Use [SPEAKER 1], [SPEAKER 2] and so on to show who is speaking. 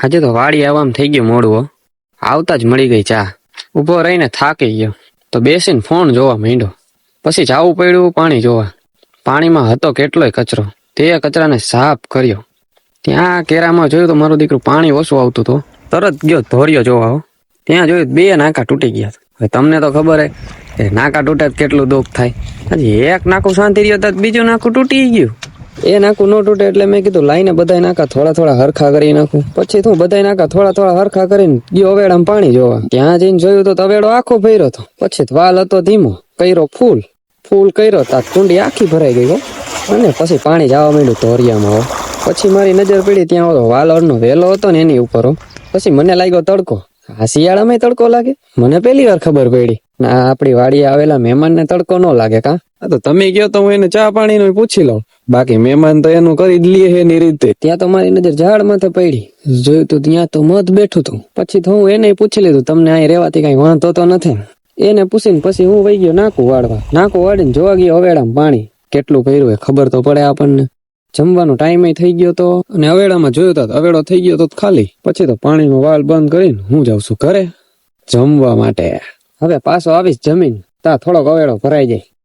[SPEAKER 1] આજે તો વાડી આવવામાં થઈ ગયું મોડું આવતા જ મળી ગઈ ચા. ઊભો રહીને થાકી ગયો. તો બેસીને ફોન જોવા માંડ્યો. પછી જાવું પડ્યું, પાણી જોવા. પાણીમાં હતો કેટલોય કચરો. તે કચરાને સાફ કર્યો. ત્યાં કેરામાં જોયું તો મારું દીકરું પાણી ઓછું આવતું હતું. તરત ગયો ધોર્યો જોવા ત્યાં જોયું બે નાકા તૂટી ગયા હવે તમને તો ખબર હે નાકા તૂટે કેટલું દુઃખ થાય. હજી એક નાકું શાંતિ રહ્યો તો બીજું નાકું તૂટી ગયું. એ નાખું, ન તૂટે એટલે મેં કીધું, લાઈને બધા નાકા થોડા થોડા હરખા કરી નાખું. પછી હું બધા નાકા થોડા થોડા હરખા કરીને ગયો અવેડામાં પાણી જોવા. ત્યાં જઈને જોયું તો તવેડો આખો ભર્યો હતો. પછી વાલ હતો ધીમો, કર્યો ફૂલ. ફૂલ કર્યો તા કુંડી આખી ભરાઈ ગઈ અને પછી પાણી જવા માંડ્યું ધોરિયામાં પછી મારી નજર પડી ત્યાં હતો વાલરનો વેલો હતો ને એની ઉપર પછી મને લાગ્યો તડકો. આ શિયાળામાં તડકો લાગે? મને પહેલી વાર ખબર પડી. ના આપડી વાડીએ આવેલા મહેમાન ને તડકો ન લાગે કા?
[SPEAKER 2] તો તમે કયો તો હું એને ચા પાણી નું પૂછી લઉં. બાકી મહેમાન તો એનું કરી જ લે એની રીતે.
[SPEAKER 1] ત્યાં તો મારી નજર ઝાડ માથે પડી. જોયું તો ત્યાં તો મત બેઠું તું. પછી તો હું એને પૂછી લીધું, તમને અહીં રહેવાથી કઈ વાંધો તો નથી. એને પૂછીને પછી હું વહી ગયો નાકું વાળવા. નાકું વાળીને જોવા ગયો અવેડામાં પાણી. કેટલું ભર્યું એ ખબર તો પડે આપણને. જમવાનો ટાઈમ થઈ ગયો તો અને અવેડામાં જોયો તો અવેડો થઈ ગયો તો ખાલી. પછી તો પાણીનો વાલ બંધ કરીને હું જાઉં છું ઘરે જમવા માટે. હવે પાછો આવીશ જમીન. તા થોડોક અવેડો ભરાઈ જાય.